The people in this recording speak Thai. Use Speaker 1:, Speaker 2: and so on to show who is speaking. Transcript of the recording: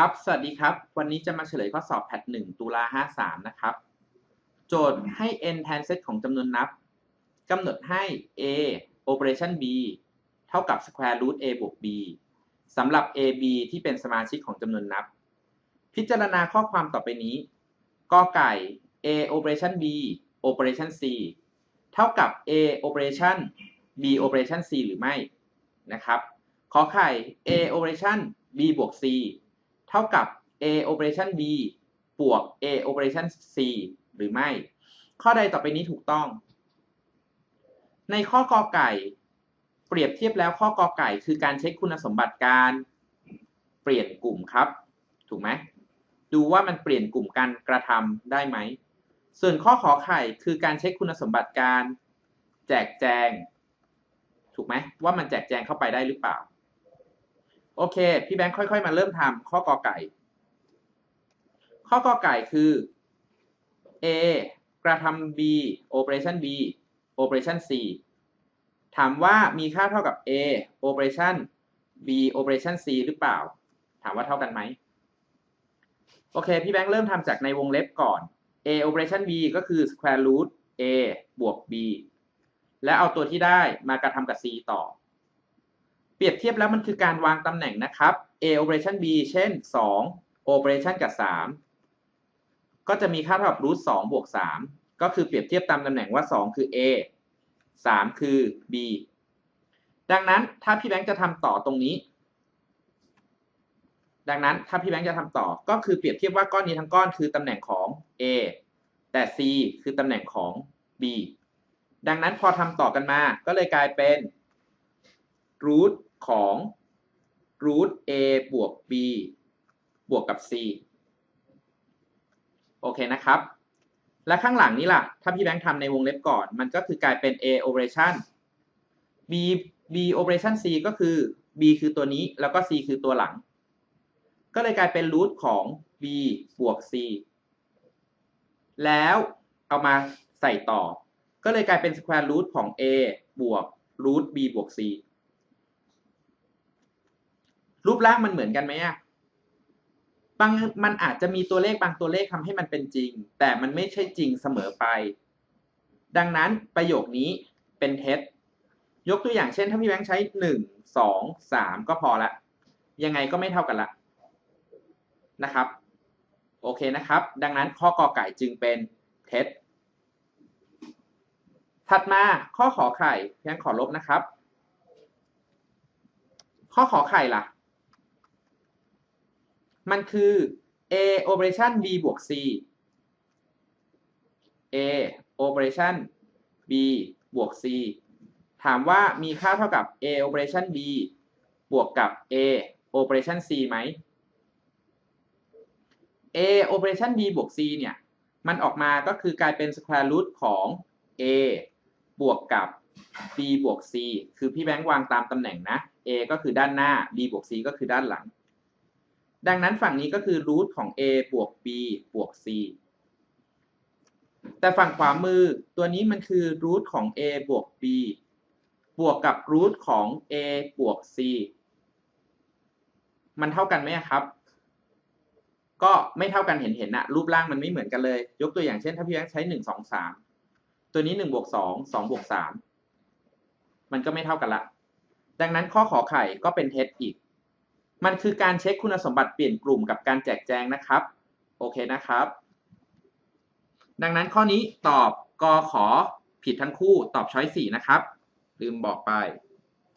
Speaker 1: ครับ สวัสดีครับ วันนี้จะมาเฉลยข้อสอบแพท1ตุลา53 นะครับ โจทย์ให้ n แทนเซตของจำนวนนับกำหนดให้ a operation b เท่ากับ square root a บวก b สำหรับ a b ที่เป็นสมาชิกของจำนวนนับ พิจารณาข้อความต่อไปนี้กอไก่ a operation b operation c เท่ากับ a operation b operation c หรือไม่ นะครับ ขอไข่ a operation b บวก c เท่ากับ a operation b บวก a operation c หรือไม่ ข้อใดต่อไปนี้ถูกต้อง ในข้อกอไก่ เปรียบเทียบแล้วข้อกอไก่ คือการเช็คคุณสมบัติการเปลี่ยนกลุ่มครับ ถูกไหมดูว่ามันเปลี่ยนกลุ่มการกระทำได้ไหม ส่วนข้อขอไข่คือการเช็คคุณสมบัติการ แจกแจง ถูกไหมว่ามันแจกแจงเข้าไปได้หรือเปล่า โอเค พี่แบงค์ค่อยๆ มาเริ่มทำข้อกอไก่ ข้อกอไก่คือ A กระทำ B operation B operation C ถามว่ามีค่าเท่ากับ A operation B operation C หรือเปล่า ถามว่าเท่ากันไหม โอเค พี่แบงค์เริ่มทำจากในวงเล็บก่อน A operation B ก็คือ square root A บวก B และเอาตัวที่ได้มากระทำกับ C ต่อ เปรียบเทียบแล้วมันคือการวางตำแหน่งนะครับ A operation B เช่น 2 operation กับ 3 ก็จะมีค่าเท่ากับ root 2บวก3ก็คือเปรียบเทียบตามตำแหน่งว่า 2 คือ A 3 คือ B ดังนั้นถ้าพี่แบงค์จะทำต่อตรงนี้ ดังนั้นถ้าพี่แบงค์จะทำต่อก็คือเปรียบเทียบว่าก้อนนี้ทั้งก้อนคือตำแหน่งของ A แต่ C คือตำแหน่งของ B ดังนั้นพอทำต่อกันมาก็เลยกลายเป็น root ของ root a บวก b บวกกับ c โอเคนะครับ และข้างหลังนี้ล่ะ ถ้าพี่แบงค์ทำในวงเล็บก่อน มันก็คือกลายเป็น a operation b b operation c ก็คือ b คือตัวนี้แล้วก็ c คือตัวหลัง ก็เลยกลายเป็น root ของ b บวก c แล้วเอามาใส่ต่อ ก็เลยกลายเป็น square root ของ a บวก root b บวก c รูปร่างมันเหมือนกันไหมอะบางมันอาจจะมีตัวเลขบางตัวเลขทำให้มันเป็นจริง แต่มันไม่ใช่จริงเสมอไป ดังนั้นประโยคนี้เป็นเท็จ ยกตัวอย่างเช่น ถ้าพี่แบงค์ใช้หนึ่งสองสามก็พอละยังไงก็ไม่เท่ากันละนะครับ โอเคนะครับ ดังนั้นข้อกอไก่จึงเป็นเท็จ ถัดมาข้อขอไข่พี่แบงขอลบนะครับ ข้อขอไข่ล่ะ มันคือ a operation b บวก c a operation b บวก c ถามว่ามีค่าเท่ากับ a operation b บวกกับ a operation c ไหม a operation b บวก c เนี่ย มันออกมาก็คือกลายเป็น square root ของ a บวกกับ b บวก c คือพี่แบงค์วางตามตำแหน่งนะ a ก็คือด้านหน้า b บวก c ก็คือด้านหลัง ดังนั้นฝั่งนี้ก็คือรูทของ a บวก b บวก c แต่ฝั่งขวามือตัวนี้มันคือรูทของ a บวก b บวกกับรูทของ a บวก c มันเท่ากันไหมครับ ก็ไม่เท่ากันเห็นเห็นนะรูปร่างมันไม่เหมือนกันเลย ยกตัวอย่างเช่น ถ้าพี่แบงค์ใช้หนึ่งสองสามตัวนี้หนึ่งบวกสองสองบวกสามมันก็ไม่เท่ากันละ ดังนั้นข้อขอไข่ก็เป็นเท็จอีก มันคือการเช็คคุณสมบัติเปลี่ยนกลุ่มกับการแจกแจงนะครับ โอเคนะครับ ดังนั้นข้อนี้ตอบกอขอผิดทั้งคู่ตอบช้อยสี่นะครับ ลืมบอกไป